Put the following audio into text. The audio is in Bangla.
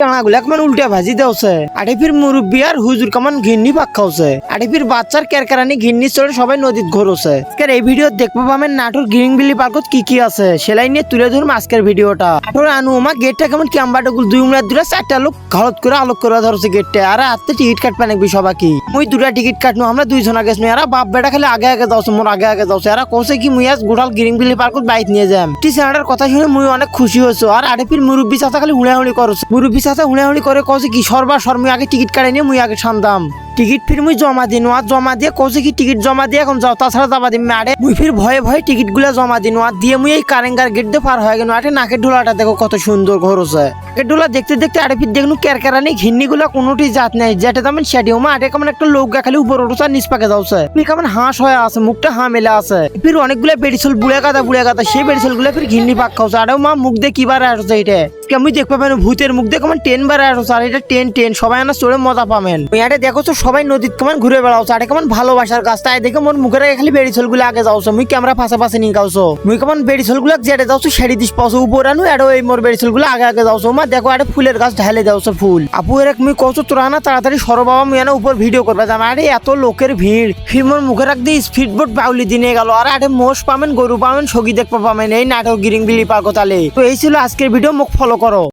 টাঙাগুলা কেমন উল্টা ভাজি দেওছে। আরে ফির মুরব্বী আর হুজুর কেমন ঘিন্নি পাক খাওছে। আরে ফির বাচ্চার কেরকারানি ঘিন্নি চড়ে সবাই নদীত ঘোরছে। আজকের এই ভিডিও দেখব পাবেন নাটোর গ্রিন বিলি পার্কত কি কি আছে। সেলাই নিয়ে তুলে ধরুন আজকের ভিডিওটা। নাটোর আনু মা গেটটা কেমন ক্যাম্বাটা গুল দুই মিনিট দূরে চারটা লোক ঘরত করে আলোক করে ধরছে গেটটা। আর হাতে টিকিট কাটবে নাকবি সবাকি মুই দুটা টিকিট কাটনু, আমরা দুইজন আগে আর বাপ বেটা খালি আগে আগে যাওছে, মোর আগে আগে যাওছে। আর কোসে কি, মুই আজ গোটাল গ্রিন বিলি পার্কত বাইক নিয়ে যাম। টি কথা শুনে মুই অনেক খুশি হয়েছো। আর আরে ফির মুরব্বী চাচা খালি হুড়াহুড়ি করছে। মুরব্বী চাচা হুড়াহুড়ি করে কছে কি সর্বা সর্মি আগে টিকিট কাটে নিয়ে মুই আগে শান্তাম টিকিট ফির মুই জমা দিন, আর জমা দিয়ে কছে কি টিকিট জমা দিয়ে এখন যাও, তাছাড়া যাবা দিম আরে মুই ফির ভয়ে ভয়ে টিকিটগুলা জমা দিন, আর দিয়ে মুই এই কারেঙ্গার গেট দিয়ে পার হয়ে গেল আরে নাকের ঢোলাটা দেখো কত সুন্দর ঘর হচ্ছে নাকের ঢোলা দেখতে দেখতে আরে ফির দেখনু কেরকেরানি ঘিন্নি গুলা কোনোটি জাত নাই। যেটা তেমন সেটিও মা, আরে কেমন একটা লোক খালি উপর উঠছে আর নিচ পাকে যাচ্ছে তুমি কেমন হাঁস হয়ে আছে, মুখটা হাঁ মেলে আছে। ফির অনেকগুলা বেড়িসল বুড়ে গাদা বুড়ে গাদা, সেই বেড়িছলগুলা ফির ঘিন্নি পাক খাওছে। আরে মা, মুখ দিয়ে কিবার আসছে এটা? দেখতে পাবেন ভূতের মুখ দিয়ে কেমন টেন বার আসছে, আর এটা টেন টেন, সবাই না চড়ে মজা পাবেন এটা দেখো তো সবাই নদীত কেমন ঘুরে বেড়াওছে? আরে কেমন ভালোবাসার কাজ? তাই দেখে মোর মুখের খালি বেড়িছলগুলো আগে যাওছো। মুই ক্যামেরা ফাঁসা ফাঁসে নিয়ে গাওছো। মুই কেমন বেড়িছলগুলো যেটা যাওছো সেটি দিস পাওছো। উপর আনু, এড়ো এই মোর বেড়িছলগুলো আগে আগে যাওছো। মা দেখো আরে ফুলের গাছ ঢালে দাওছো ফুল। আপু এর মুই কছো তোরা না তাড়াতাড়ি সর বাবা, মুই এনে উপর ভিডিও করবা। জানা, আরে এত লোকের ভিড়। ফির মোর মুখে রাখ দিয়ে স্পিড বোট বাউলি দিনে গেল। আর আরে মোষ পাবেন গরু পাবেন সগি দেখতে পাবেন এই নাটক গিরিং বিলি তালে। তো এই ছিল আজকের ভিডিও মুখ ফলো করো।